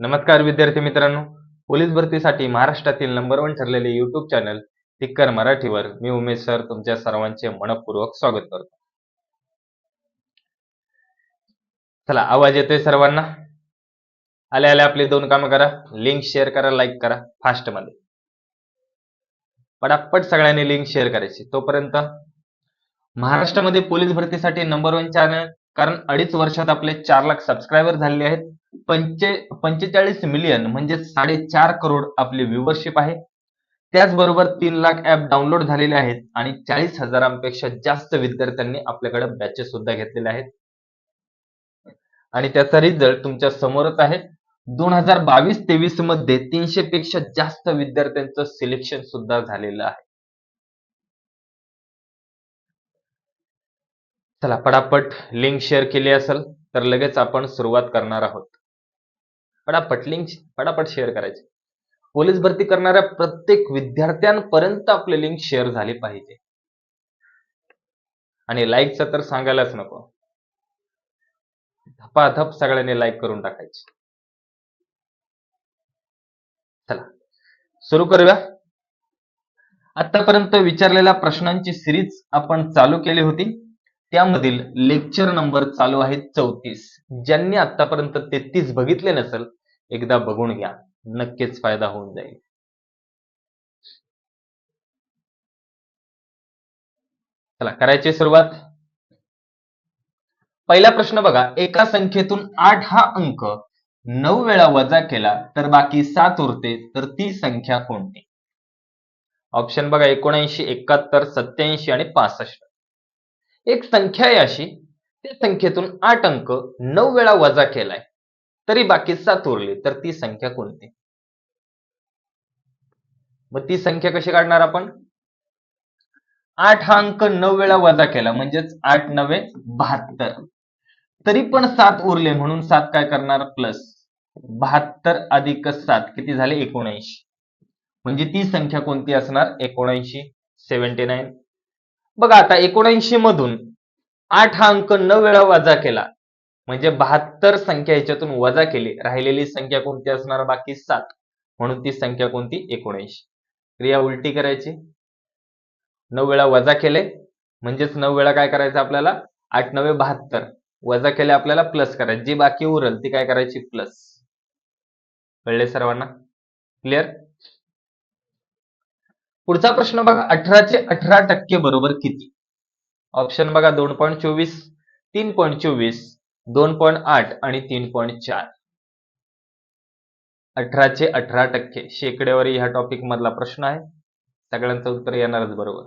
नमस्कार विद्यार्थी मित्रांनो. पोलीस भरतीसाठी महाराष्ट्रातील नंबर वन ठरलेले युट्यूब चॅनल टिक्कर मराठीवर मी उमेश सर तुमच्या सर्वांचे मनपूर्वक स्वागत करतो. चला आवाज येतोय सर्वांना? आले आले आपली दोन कामं करा. लिंक शेअर करा लाईक करा फास्टमध्ये. पटापट सगळ्यांनी लिंक शेअर करायची. तोपर्यंत महाराष्ट्रामध्ये पोलीस भरतीसाठी नंबर वन चॅनल कारण अडीच वर्षात आपले चार लाख सबस्क्रायबर झालेले आहेत. पंचे पंचेचाळीस मिलियन म्हणजे साडेचार करोड आपली व्ह्युअरशिप आहे. त्याचबरोबर तीन लाख ऍप डाउनलोड झालेले आहेत आणि चाळीस हजारांपेक्षा जास्त विद्यार्थ्यांनी आपल्याकडे बॅचेस सुद्धा घेतलेले आहेत. आणि त्याचा रिझल्ट तुमच्या समोरच आहे. दोन हजार बावीस तेवीसमध्ये तीनशे पेक्षा जास्त विद्यार्थ्यांचं सिलेक्शन सुद्धा झालेलं आहे. चला पटापट लिंक शेअर केली असेल तर लगेच आपण सुरुवात करणार आहोत. पटापट लिंक पटापट शेअर करायचे. पोलीस भरती करणाऱ्या प्रत्येक विद्यार्थ्यांपर्यंत आपले लिंक शेअर झाली पाहिजे. आणि लाईकचं तर सांगायलाच नको. धपाधप सगळ्यांनी लाईक करून टाकायची. चला सुरू करूया. आतापर्यंत विचारलेल्या प्रश्नांची सिरीज आपण चालू केली होती. त्यामधील लेक्चर नंबर चालू आहे चौतीस. ज्यांनी आतापर्यंत तेहतीस बघितले नसेल एकदा बघून घ्या. नक्कीच फायदा होऊन जाईल. चला करायची सुरुवात. पहिला प्रश्न बघा. एका संख्येतून आठ हा अंक नऊ वेळा वजा केला तर बाकी सात उरते तर ती संख्या कोणती? ऑप्शन बघा एकोणऐंशी एकाहत्तर सत्याऐंशी आणि पासष्ट. एक संख्या आहे अशी त्या संख्येतून आठ अंक नऊ वेळा वजा केलाय. तरी बाकी सात उरली तर ती संख्या कोणती? मग ती संख्या कशी काढणार आपण? आठ हा अंक नऊ वेळा वजा केला म्हणजेच आठ नवे बहात्तर. तरी पण सात उरले म्हणून सात काय करणार? प्लस बहात्तर अधिक सात किती झाले? एकोणऐंशी. म्हणजे ती संख्या कोणती असणार? एकोणऐंशी सेव्हन्टी नाईन. बघा आता एकोणऐंशी मधून आठ हा अंक नऊ वेळा वजा केला म्हणजे बहात्तर संख्या ह्याच्यातून वजा केली. राहिलेली संख्या कोणती असणार? बाकी सात. म्हणून ती संख्या कोणती? एकोणऐंशी. क्रिया उलटी करायची. नऊ वेळा वजा केले. म्हणजेच नऊ वेळा काय करायचं आपल्याला? आठ नवे बहात्तर. वजा केले आपल्याला प्लस करायची. जी बाकी उरल ती काय करायची? प्लस. कळले सर्वांना? क्लिअर? पुढचा प्रश्न बघा. अठराचे अठरा टक्के बरोबर किती? ऑप्शन बघा. दोन पॉईंट चोवीस तीन पॉईंट चोवीस दोन पॉईंट आठ आणि तीन पॉईंट चार. अठराचे अठरा टक्के शेकड्यावर ह्या टॉपिक मधला प्रश्न आहे. सगळ्यांचं उत्तर येणारच बरोबर.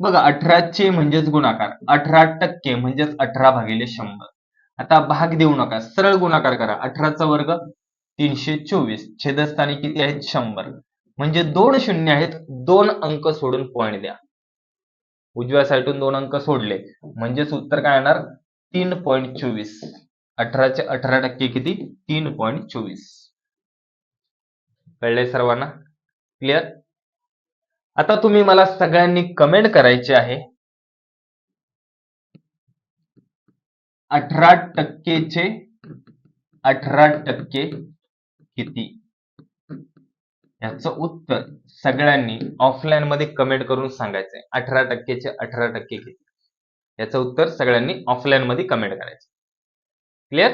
बघा अठराचे म्हणजेच गुणाकार. अठरा टक्के म्हणजेच अठरा भागिले शंभर. आता भाग देऊ नका. सरळ गुणाकार करा. अठराचा वर्ग तीनशे चोवीस. छेदस्थानी किती आहेत? शंभर. म्हणजे दोन शून्य आहेत. दोन अंक सोडून पॉईंट द्या. उजव्या साईडून दोन अंक सोडले. म्हणजेच उत्तर काय येणार? तीन पॉईंट चोवीस. अठराचे अठरा टक्के किती? तीन पॉईंट चोवीस. कळले सर्वांना? क्लिअर आता तुम्ही मला सगळ्यांनी कमेंट करायचे आहे. अठरा टक्केचे अठरा टक्के किती? याचं उत्तर सगळ्यांनी ऑफलाईन मध्ये कमेंट करून सांगायचंय. अठरा टक्केचे अठरा टक्के किती? याचं उत्तर सगळ्यांनी ऑफलाईन मध्ये कमेंट करायचं. क्लिअर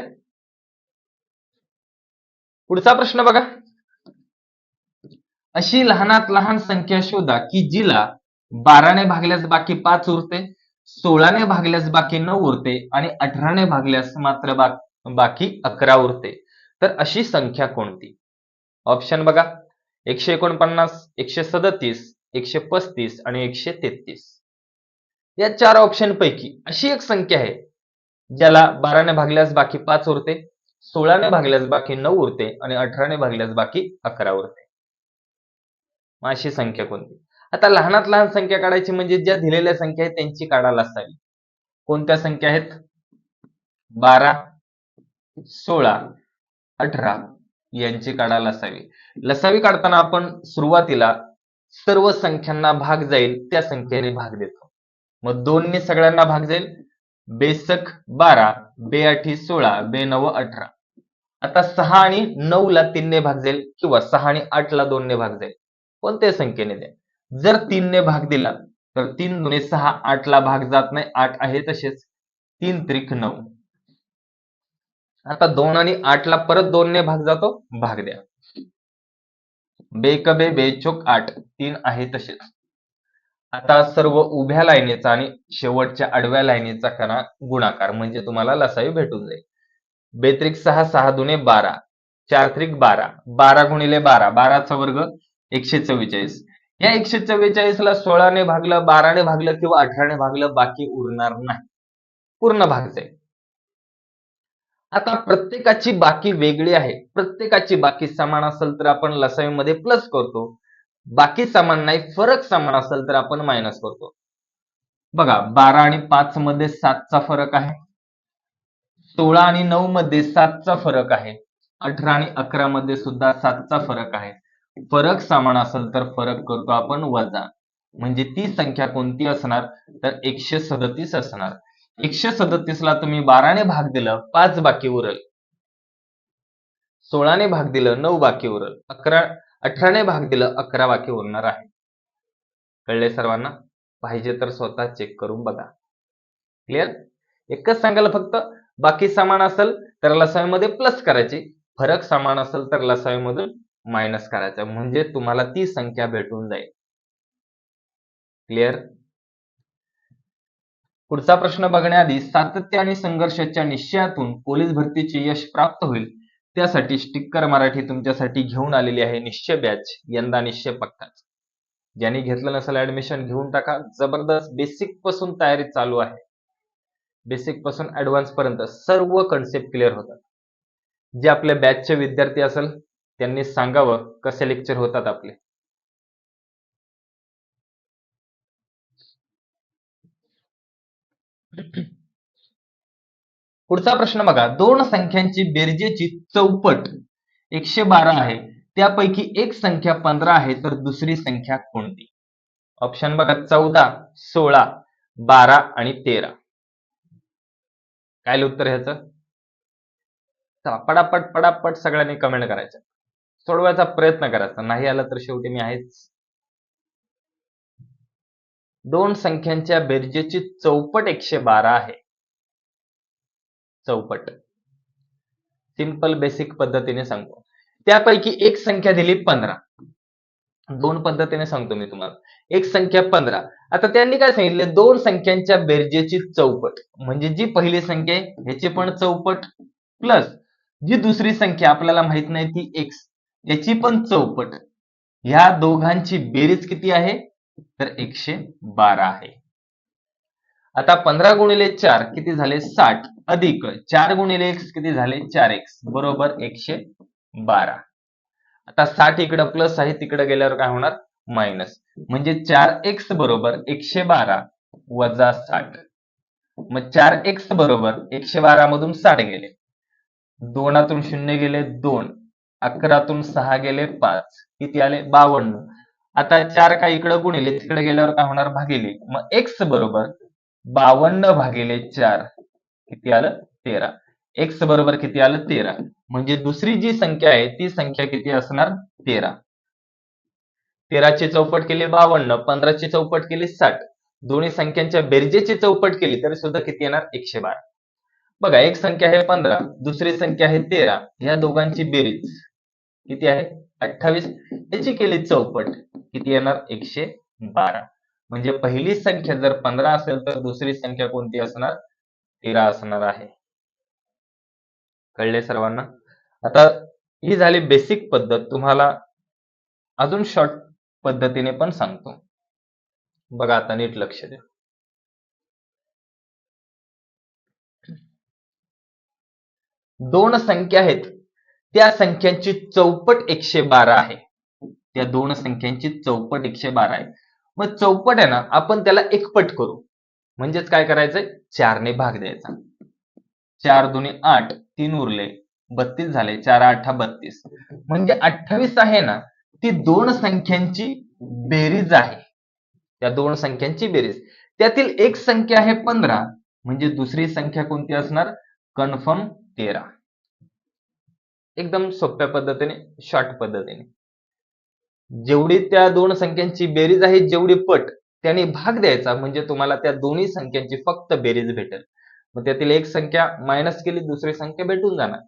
पुढचा प्रश्न बघा. अशी लहानात लहान संख्या शोधा की जिला बाराने भागल्यास बाकी पाच उरते सोळाने भागल्यास बाकी नऊ उरते आणि अठराने भागल्यास मात्र बाकी अकरा उरते. तर अशी संख्या कोणती? ऑप्शन बघा. एकशे एकोणपन्नास एकशे सदतीस एकशे पस्तीस आणि एकशे तेहतीस. या चार ऑप्शन पैकी अशी एक संख्या आहे ज्याला बाराने भागल्यास बाकी पाच उरते सोळाने भागल्यास बाकी नऊ उरते आणि अठराने भागल्यास बाकी अकरा उरते. मग अशी संख्या कोणती? आता लहानात लहान संख्या काढायची म्हणजे ज्या दिलेल्या संख्या आहेत त्यांची काढायला असावी. कोणत्या संख्या आहेत? बारा सोळा अठरा यांची काढायला असावी. लसावी काढताना आपण सुरुवातीला सर्व संख्यांना भाग जाईल त्या संख्येने भाग देतो. मग दोनने सगळ्यांना भाग जाईल. बेसक बारा बेआठी सोळा बे नव अठरा. आता सहा आणि नऊ ला तीनने भाग जाईल किंवा सहा आणि आठ ला दोनने भाग जाईल. कोणत्याही संख्येने द्या. जर तीनने भाग दिला तर तीन दुने सहा आठ ला भाग जात नाही. आठ आहे तसेच. तीन त्रिक नऊ. आता दोन आणि आठ ला परत दोनने भाग जातो. भाग द्या. बेकबे बेचोक आठ. तीन आहे तसेच. आता सर्व उभ्या लाईनीचा आणि शेवटच्या आडव्या लाईनीचा करा गुणाकार म्हणजे तुम्हाला लसावी भेटून जाईल. बेत्रिक सहा सहा दुने बारा चार त्रिक बारा बारा गुणिले बारा बाराचा वर्ग एकशे चव्वेचाळीस. या एकशे चव्वेचाळीस ला सोळाने भागलं बाराने भागलं किंवा अठराने भागलं बाकी उरणार नाही. पूर्ण भाग जाईल. आता प्रत्येकाची बाकी वेगळी आहे. प्रत्येकाची बाकी समान असेल तर आपण लसावीमध्ये प्लस करतो. बाकी समान नाही फरक समान असेल तर आपण मायनस करतो. बघा बारा आणि पाच मध्ये सातचा फरक आहे. सोळा आणि नऊ मध्ये सातचा फरक आहे. अठरा आणि अकरा मध्ये सुद्धा सातचा फरक आहे. फरक समान असेल तर फरक करतो आपण वजा. म्हणजे ती संख्या कोणती असणार? तर एकशे सदतीस असणार. एकशे सदतीस ला तुम्ही बाराने भाग दिलं पाच बाकी उरल. सोळाने भाग दिलं नऊ बाकी उरल. अकरा अठराने भाग दिलं अकरा बाकी उरणार आहे. कळले सर्वांना? पाहिजे तर स्वतः चेक करून बघा. क्लिअर एकच सांगायला फक्त बाकी समान असेल तर लसावीमध्ये प्लस करायची. फरक समान असेल तर लसावीमधून मायनस करायचा. म्हणजे तुम्हाला ती संख्या भेटून जाईल. क्लिअर पुढचा प्रश्न बघण्याआधी सातत्य आणि संघर्षाच्या निश्चयातून पोलीस भरतीचे यश प्राप्त होईल. त्यासाठी स्टिक्कर मराठी तुमच्यासाठी घेऊन आलेली आहे निश्चय बॅच यंदा निश्चय पक्काच. ज्यांनी घेतलं नसेल ऍडमिशन घेऊन टाका. जबरदस्त बेसिकपासून तयारी चालू आहे. बेसिकपासून ऍडव्हान्स पर्यंत सर्व कन्सेप्ट क्लिअर होतात. जे आपल्या बॅचचे विद्यार्थी असेल त्यांनी सांगावं कसे लेक्चर होतात आपले. पुढचा प्रश्न बघा. दोन संख्यांची बेरजेची चौपट एकशे बारा आहे. त्यापैकी एक संख्या पंधरा आहे तर दुसरी संख्या कोणती? ऑप्शन बघा चौदा सोळा बारा आणि तेरा. काय उत्तर ह्याचं? चला पटापट पटापट सगळ्यांनी कमेंट करायचं. सोडवायचा प्रयत्न करायचा नाही आला तर शेवटी मी आहेच. दोन संख्यांच्या बेरजेची चौपट एकशे बारा आहे. चौपट. सिंपल बेसिक पद्धतीने सांगतो. त्यापैकी एक संख्या दिली पंधरा. दोन पद्धतीने सांगतो मी तुम्हाला. एक संख्या पंधरा. आता त्यांनी काय सांगितले? दोन संख्यांच्या बेरजेची चौपट. म्हणजे जी पहिली संख्या आहे ह्याची पण चौपट प्लस जी दुसरी संख्या आपल्याला माहीत नाही ती एक्स याची पण चौपट. ह्या दोघांची बेरीज किती आहे? तर एकशे बारा आहे. आता पंधरा गुणिले चार किती झाले? साठ. अधिक. चार गुणिले एक्स किती झाले? चार एक्स बरोबर एकशे बारा. आता साठ इकडं प्लस आहे तिकडे गेल्यावर काय होणार? मायनस म्हणजे चार एक्स बरोबर एकशे बारा वजा साठ. मग चार एक्स बरोबर एकशे बारा मधून साठ गेले. दोनातून शून्य गेले दोन. अकरातून सहा गेले पाच. किती आले? बावन्न. आता चार काय इकडे गुणिले तिकडे गेल्यावर काय होणार? भागिले. मग एक्स बरोबर बावन्न भागिले चार. किती आलं? तेरा. एक्स बरोबर किती आलं? तेरा. म्हणजे दुसरी जी संख्या आहे ती संख्या किती असणार? तेरा. तेराची चौपट केली बावन्न पंधराची चौपट केली साठ. दोन्ही संख्यांच्या बेरजेची चौपट केली तरी सुद्धा किती येणार? एकशे बारा. बघा एक संख्या आहे पंधरा दुसरी संख्या आहे तेरा. या दोघांची बेरीज किती आहे? अठ्ठावीस. याची केली चौपट किती येणार? एकशे बारा. म्हणजे पहिली संख्या जर पंधरा असेल तर दुसरी संख्या कोणती असणार? तेरा असणार आहे. कळले सर्वांना? आता ही झाली बेसिक पद्धत. तुम्हाला अजून शॉर्ट पद्धतीने पण सांगतो. बघा आता नीट लक्ष द्या. दोन संख्या आहेत. त्या संख्यांची चौपट एकशे बारा आहे. त्या दोन संख्यांची चौपट एकशे बारा आहे. मग चौपट आहे ना आपण त्याला एकपट करू. म्हणजेच काय करायचंय? चारने भाग द्यायचा. चार दोन्ही आठ तीन उरले बत्तीस झाले चार आठा बत्तीस. म्हणजे अठ्ठावीस आहे ना ती दोन संख्यांची बेरीज आहे. त्या दोन संख्यांची बेरीज. त्यातील एक संख्या आहे पंधरा म्हणजे दुसरी संख्या कोणती असणार? कन्फर्म तेरा. एकदम सोप्या पद्धतीने शॉर्ट पद्धतीने. जेवढी त्या दोन संख्यांची बेरीज आहे जेवढी पट त्याने भाग द्यायचा म्हणजे तुम्हाला त्या दोन्ही संख्यांची फक्त बेरीज भेटेल. मग त्यातील एक संख्या मायनस केली दुसरी संख्या भेटून जाणार.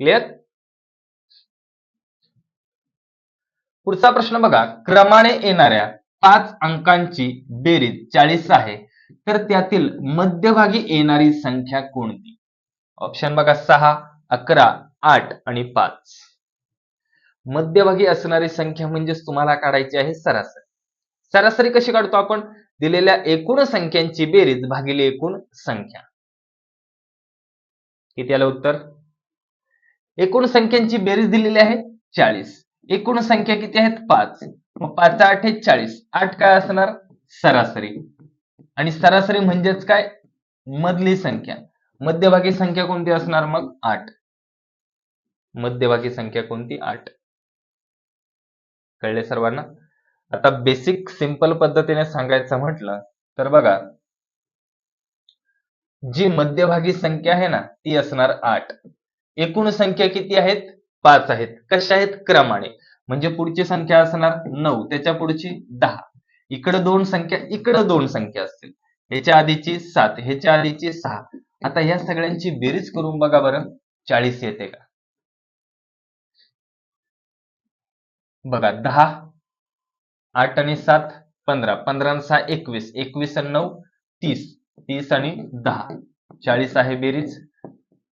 क्लिअर पुढचा प्रश्न बघा. क्रमाने येणाऱ्या पाच अंकांची बेरीज चाळीस आहे. तर त्यातील मध्यभागी येणारी संख्या कोणती? ऑप्शन बघा सहा अकरा आठ आणि पाच. मध्यभागी असणारी संख्या म्हणजेच तुम्हाला काढायची आहे सरासरी. सरासरी कशी काढतो आपण? दिलेल्या एकूण संख्यांची बेरीज भागिले एकूण संख्या. किती आलं उत्तर? एकूण संख्यांची बेरीज दिलेली आहे चाळीस. एकूण संख्या किती आहेत? पाच. मग पाच आठ हे चाळीस. आठ काय असणार? सरासरी. आणि सरासरी म्हणजेच काय? मधली संख्या. मध्यभागी संख्या कोणती असणार? मग आठ. मध्यभागी संख्या कोणती? आठ. कळले सर्वांना? आता बेसिक सिंपल पद्धतीने सांगायचं म्हटलं तर बघा. जी मध्यभागी संख्या आहे ना ती असणार आठ. एकूण संख्या किती आहेत? पाच आहेत. कशा आहेत? क्रमाने. म्हणजे पुढची संख्या असणार नऊ. त्याच्या पुढची दहा. इकडं दोन संख्या इकडं दोन संख्या असतील. ह्याच्या आधीची सात ह्याच्या आधीची सहा. आता या सगळ्यांची बेरीज करून बघा बरं. चाळीस येते का? बघा दहा आठ आणि सात पंधरा. पंधरा आणि सहा एकवीस. एकवीस आणि नऊ तीस. तीस आणि दहा. चाळीस आहे बेरीज.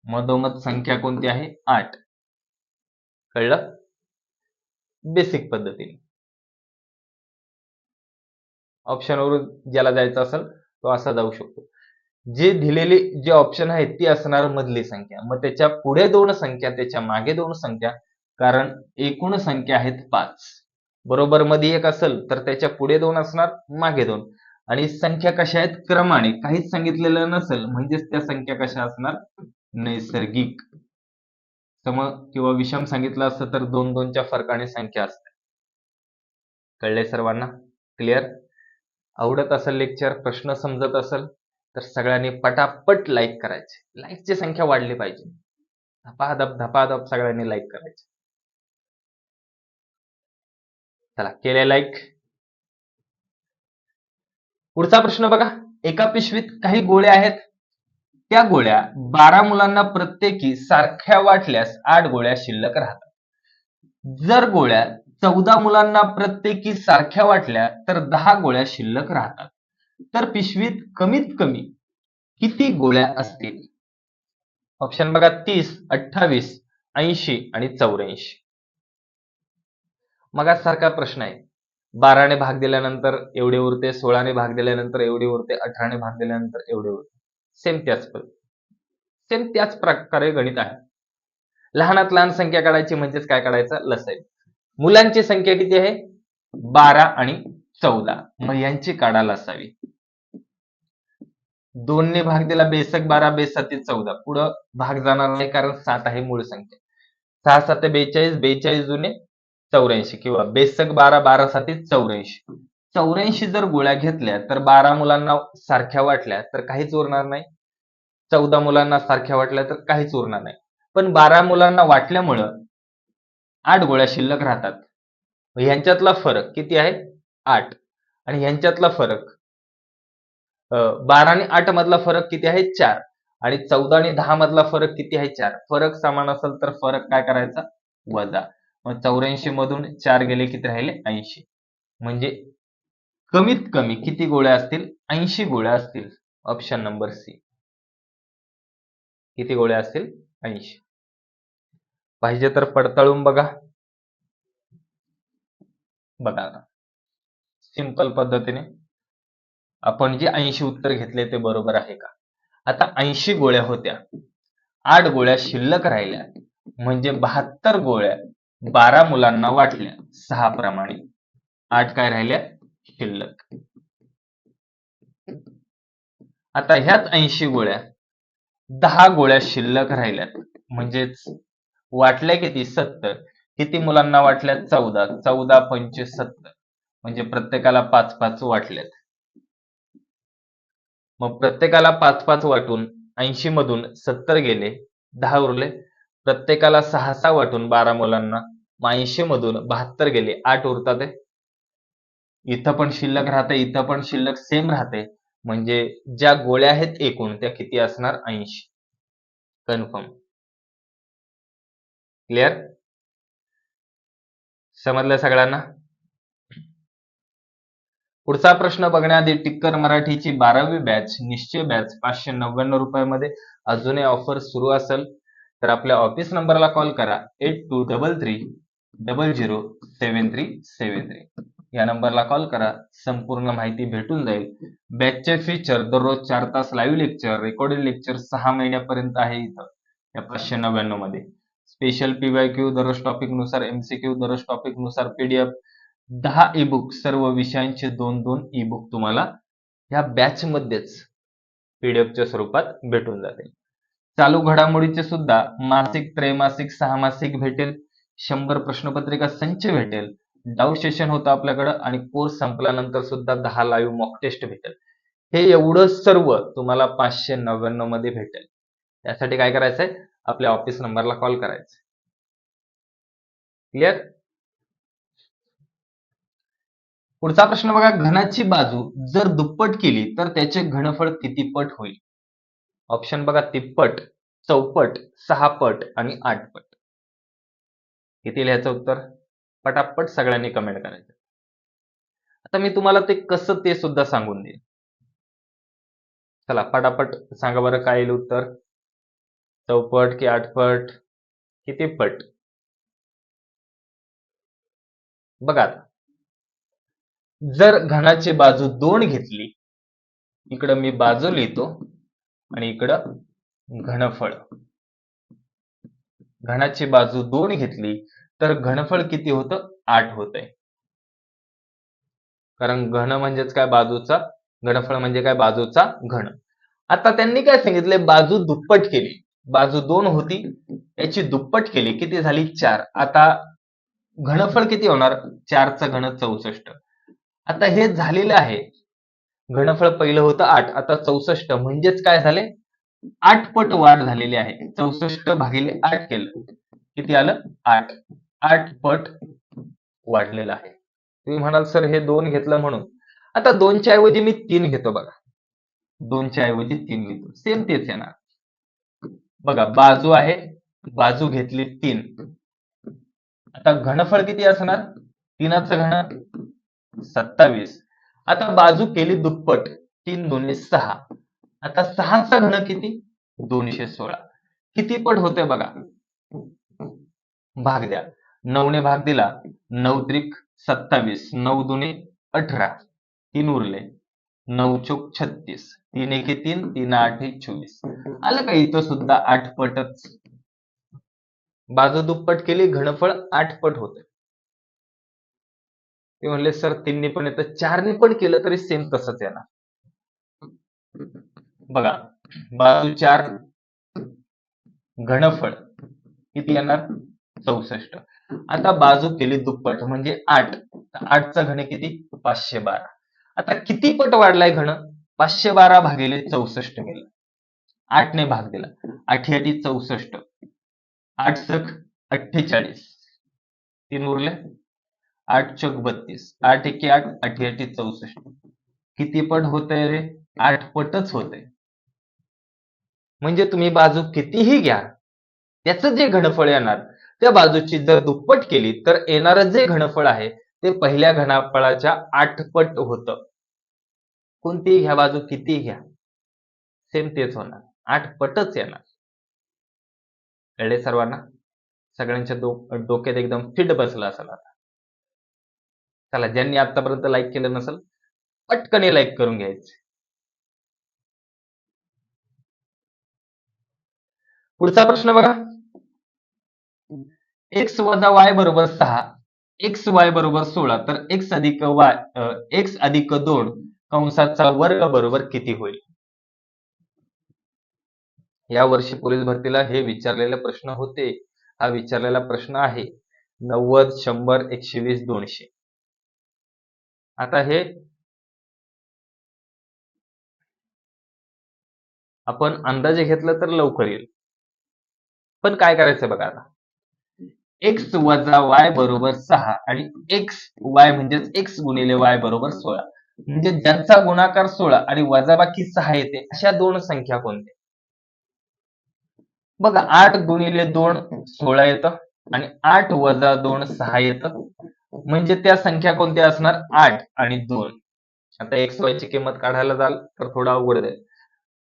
मधोमध संख्या कोणती आहे? आठ. कळलं? बेसिक पद्धतीने. ऑप्शनवरून ज्याला जायचं असेल तो असा जाऊ शकतो. जे दिलेले जे ऑप्शन आहेत ती असणार मधली संख्या. मग त्याच्या पुढे दोन संख्या त्याच्यामागे दोन संख्या कारण एकूण संख्या आहेत पाच. बरोबर मध्ये एक असेल तर त्याच्या पुढे दोन असणार मागे दोन. आणि संख्या कशा आहेत? क्रमाने. काहीच सांगितलेलं नसेल म्हणजेच त्या संख्या कशा असणार? नैसर्गिक. सम किंवा विषम सांगितलं असतं तर दोन दोनच्या फरकाने संख्या असते. कळले सर्वांना? क्लिअर आवडत असेल लेक्चर प्रश्न समजत असेल तर सगळ्यांनी पटापट लाईक करायचे. लाईकची संख्या वाढली पाहिजे. धपाधप धपाधप सगळ्यांनी लाईक करायचे. चला केले लाईक पुढचा प्रश्न बघा. एका पिशवीत काही गोळ्या आहेत. त्या गोळ्या बारा मुलांना प्रत्येकी सारख्या वाटल्यास आठ गोळ्या शिल्लक राहतात. जर गोळ्या चौदा मुलांना प्रत्येकी सारख्या वाटल्या तर दहा गोळ्या शिल्लक राहतात. तर पिशवीत कमीत कमी किती गोळ्या असतील? ऑप्शन बघा तीस अठ्ठावीस ऐंशी आणि चौऱ्याऐंशी. मग सारखा प्रश्न आहे. बाराने भाग दिल्यानंतर एवढे उरते सोळाने भाग दिल्यानंतर एवढे उरते अठराने भाग दिल्यानंतर एवढे उरते. सेम त्याच सेम त्याच प्रकारे गणित आहे. लहानात लहान संख्या काढायची म्हणजेच काय काढायचं? लसाई मुलांची संख्या किती आहे? बारा आणि चौदा. मग यांची काढायला असावी. दोनने भाग दिला बेसक बारा बेसाती चौदा. पुढं भाग जाणार नाही कारण सात आहे मूळ संख्या. सहा सात बेचाळीस बेचाळीस जुने चौऱ्याऐंशी किंवा बेसक बारा बारा साती चौऱ्याऐंशी. चौऱ्याऐंशी जर गोळ्या घेतल्या तर बारा मुलांना सारख्या वाटल्या तर काहीच उरणार नाही. चौदा मुलांना सारख्या वाटल्या तर काहीच उरणार नाही. पण बारा मुलांना वाटल्यामुळं आठ गोळ्या शिल्लक राहतात. ह्यांच्यातला फरक किती आहे? आठ. आणि ह्यांच्यातला फरक बारा आणि आठ मधला फरक किती आहे? चार. आणि चौदा आणि दहा मधला फरक किती आहे? चार. फरक समान असेल तर फरक काय करायचा? वजा. मग चौऱ्याऐंशी मधून चार गेले किती राहिले ऐंशी. म्हणजे कमीत कमी किती गोळ्या असतील? ऐंशी गोळ्या असतील. ऑप्शन नंबर सी किती गोळ्या असतील? ऐंशी. पाहिजे तर पडताळून बघा. बघा सिंपल पद्धतीने. आपण जे ऐंशी उत्तर घेतले ते बरोबर आहे का? आता ऐंशी गोळ्या होत्या. आठ गोळ्या शिल्लक राहिल्या. म्हणजे बहात्तर गोळ्या. बारा मुलांना वाटल्या. सहा प्रमाणे. आठ काय राहिल्या? शिल्लक. आता ह्याच ऐंशी गोळ्या दहा गोळ्या शिल्लक राहिल्यात. म्हणजेच वाटल्या किती? सत्तर. किती मुलांना वाटल्या? चौदा. चौदा पंचवीस सत्तर. म्हणजे प्रत्येकाला पाच पाच वाटल्यात. मग प्रत्येकाला पाच पाच वाटून ऐंशी मधून सत्तर गेले दहा उरले प्रत्येकाला सहा सहा वाटून बारा मुलांना ऐंशी मधून बहात्तर गेले. आठ उरतात इथं पण शिल्लक राहते इथं पण शिल्लक सेम राहते. म्हणजे ज्या गोळ्या आहेत एकूण त्या किती असणार? ऐंशी. कन्फर्म. क्लिअर? समजलं सगळ्यांना? पुढचा प्रश्न बघण्याआधी टिक्कर मराठीची बारावी बॅच निश्चय बॅच पाचशे नव्याण्णव रुपयामध्ये अजूनही ऑफर सुरू असेल. तर आपल्या ऑफिस नंबरला कॉल करा. Eight two double three double zero seven three seven three या नंबरला कॉल करा. संपूर्ण माहिती भेटून जाईल. बॅचचे फीचर दररोज चार तास लाईव्ह लेक्चर रेकॉर्डेड लेक्चर सहा महिन्यापर्यंत आहे इथं. या पाचशे नव्याण्णवमध्ये. स्पेशल पीवाय क्यू दररोज टॉपिकनुसार एमसीक्यू दररोज टॉपिकनुसार पीडीएफ दहा ई बुक सर्व विषयांचे दोन दोन ई बुक तुम्हाला या बॅच मध्येच पीडीएफच्या स्वरूपात भेटून जातील. चालू घडामोडीचे सुद्धा मासिक त्रैमासिक सहामासिक भेटेल. शंभर प्रश्नपत्रिका संच भेटेल. डाऊट सेशन होतं आपल्याकडं आणि कोर्स संपल्यानंतर सुद्धा दहा लाईव्ह मॉक टेस्ट भेटेल. हे एवढं सर्व तुम्हाला पाचशे नव्याण्णवमध्ये भेटेल. त्यासाठी काय करायचंय? आपल्या ऑफिस नंबरला कॉल करायचा. क्लिअर पुढचा प्रश्न बघा. घनाची बाजू जर दुप्पट केली तर त्याचे घनफळ किती पट होईल? ऑप्शन बघा तिप्पट चौपट सहा पट आणि आठ पट किती लिहायचं उत्तर? पटापट सगळ्यांनी कमेंट करायचं. आता मी तुम्हाला ते कसं ते सुद्धा सांगून देईन. चला पटापट सांगा बरं काय येईल उत्तर? चौपट की आठपट किती पट बघा जर घनाची बाजू दोन घेतली इकडं मी बाजू लिहितो. आणि इकडं घनफळ. घनाची बाजू दोन घेतली तर घनफळ किती होतं? आठ होत आहे कारण घन म्हणजेच काय? बाजूचा घनफळ म्हणजे काय? बाजूचा घन. आता त्यांनी काय सांगितले बाजू दुप्पट केली. बाजू दोन होती याची दुप्पट केली. किती झाली? चार. आता घनफळ किती होणार? चारचं घन चौसष्ट. आता हे झालेलं आहे. घनफळ पहिलं होतं आठ आता चौसष्ट. म्हणजेच काय झाले? आठ पट वाढ झालेली आहे. चौसष्ट भागिले आठ केलं. किती आलं? आठ. आठ पट वाढलेलं आहे. तुम्ही म्हणाल सर हे दोन घेतलं म्हणून. आता दोनच्या ऐवजी मी तीन घेतो बघा. दोनच्या ऐवजी तीन घेतो. सेम तेच येणार. बघा बाजू आहे. बाजू घेतली तीन. आता घनफळ किती असणार? तीनाचं घन सत्तावीस. आता बाजू केली दुप्पट. तीन दोन्ही सहा. आता सहाचा घन किती? दोनशे सोळा. किती पट होते बघा? भाग द्या. नऊने भाग दिला. नऊ त्रिक सत्तावीस. नऊ दुने अठरा. तीन उरले. नऊ चोक छत्तीस. तीन एके तीन तीन आठ चोवीस. आलं का इथं सुद्धा आठ पटच? बाजू दुप्पट केली घनफळ आठ पट होते. ते म्हणले सर तीनने पण येतं चारने पण केलं तरी सेम तसंच येणार. बघा बाजू चार घनफळ किती येणार? चौसष्ट. आता बाजू केली दुप्पट म्हणजे आठ. आठचा घन किती? पाचशे बारा. आता किती पट वाढलाय घन? पाचशे बारा भागिले चौसष्ट केलं आठने भाग दिला. आठी चौसष्ट. आठ सख अठ्ठेचाळीस. तीन उरले. आठ चौक बत्तीस. आठ एके आठ अठ्ठ्याऐंशी चौसष्ट. किती पट होतंय रे? आठ पटच होतंय. म्हणजे तुम्ही बाजू कितीही घ्या त्याचं जे घनफळ येणार त्या बाजूची जर दुप्पट केली तर येणारं जे घनफळ आहे ते पहिल्या घनफळाच्या आठ पट होतं. कोणतीही घ्या बाजू कितीही घ्या. सेम तेच होणार. आठ पटच येणार. कळले सर्वांना? सगळ्यांच्या डोक्यात एकदम फिट बसला असेल आता. चला ज्यांनी आतापर्यंत लाईक केलं नसेल पटकने लाईक करून घ्यायचे. पुढचा प्रश्न बघा. एक्स वजा वाय बरोबर सहा एक्स वाय बरोबर सोळा तर एक्स अधिक वाय एक्स अधिक दोन कंसाचा वर्ग बरोबर किती होईल? या वर्षी पोलीस भरतीला हे विचारलेले प्रश्न होते. हा विचारलेला प्रश्न आहे नव्वद शंभर एकशे वीस दोनशे. आता हे आपण अंदाजे घेतलं तर लवकर येईल. पण काय करायचं बघा आता. एक्स वजा वाय बरोबर सहा आणि एक्स वाय म्हणजेच एक्स गुणिले वाय बरोबर सोळा. म्हणजे ज्यांचा गुणाकार सोळा आणि वजाबाकी सहा येते अशा दोन संख्या कोणत्या? बघा आठ गुणिले दोन सोळा येतं आणि आठ वजा दोन सहा येतं. म्हणजे त्या संख्या कोणत्या असणार? आठ आणि दोन. आता एक्स वाय ची किंमत काढायला जाल तर थोडा अवघड जाईल.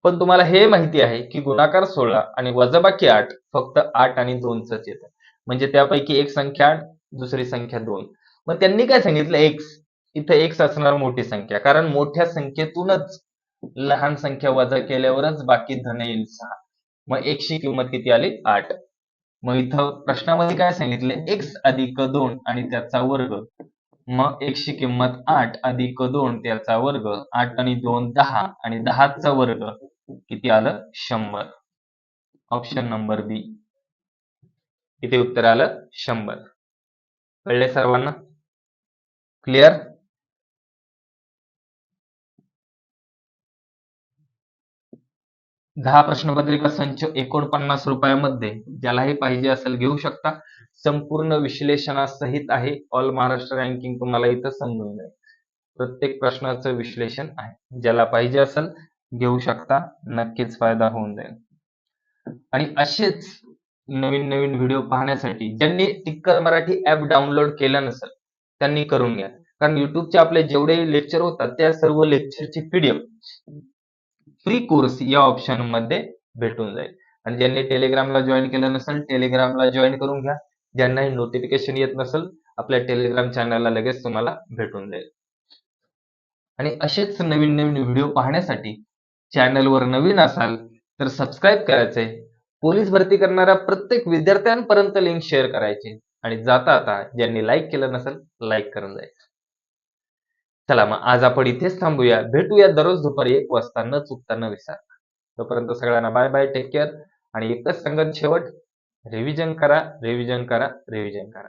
पण तुम्हाला हे माहिती आहे की गुणाकार सोळा आणि वजाबाकी आठ फक्त आठ आणि दोनच येतं. म्हणजे त्यापैकी एक संख्या आठ दुसरी संख्या दोन. मग त्यांनी काय सांगितलं? एक्स इथं एक्स असणार मोठी संख्या. कारण मोठ्या संख्येतूनच लहान संख्या वजा केल्यावरच बाकी धन येईल सहा. मग एकची किंमत किती आली? आठ. मग इथं प्रश्नामध्ये काय सांगितले? एक्स अधिक दोन आणि त्याचा वर्ग. मग एकशे किंमत आठ अधिक दोन त्याचा वर्ग आठ आणि दोन दहा आणि दहाचा वर्ग. किती आलं? शंभर. ऑप्शन नंबर बी इथे उत्तर आलं शंभर. कळले सर्वांना? क्लिअर दहा प्रश्नपत्रिका संच एकोणपन्नास रुपयामध्ये ज्यालाही पाहिजे असेल घेऊ शकता. संपूर्ण विश्लेषणासहित आहे. ऑल महाराष्ट्र रँकिंग तुम्हाला इथं समजून जाईल. प्रत्येक प्रश्नाचं विश्लेषण आहे. ज्याला पाहिजे असेल घेऊ शकता. नक्कीच फायदा होऊन जाईल. आणि असेच नवीन नवीन व्हिडिओ पाहण्यासाठी ज्यांनी टिक्कर मराठी ऍप डाउनलोड केलं नसेल त्यांनी करून घ्या. कारण युट्यूबचे आपले जेवढे लेक्चर होतात त्या सर्व लेक्चरची पीडीएफ फ्री कोर्स या ऑप्शनमध्ये भेटून जाईल. आणि ज्यांनी टेलिग्रामला जॉईन केलं नसेल टेलिग्रामला जॉईन करून घ्या. ज्यांनाही नोटिफिकेशन येत नसेल आपल्या टेलिग्राम चॅनलला लगेच तुम्हाला भेटून जाईल. आणि असेच नवीन नवीन व्हिडिओ पाहण्यासाठी चॅनलवर नवीन असाल तर सबस्क्राईब करायचे. पोलीस भरती करणाऱ्या प्रत्येक विद्यार्थ्यांपर्यंत लिंक शेअर करायची. आणि जाता आता ज्यांनी लाईक केलं नसेल लाईक करून जायचं चला मग आज आपण इथेच थांबूया. भेटूया दररोज दुपारी एक वाजता न चुकता न विसरता तोपर्यंत सगळ्यांना बाय बाय टेक केअर आणि एकच सांगत शेवट रिव्हिजन करा रिव्हिजन करा रिव्हिजन करा.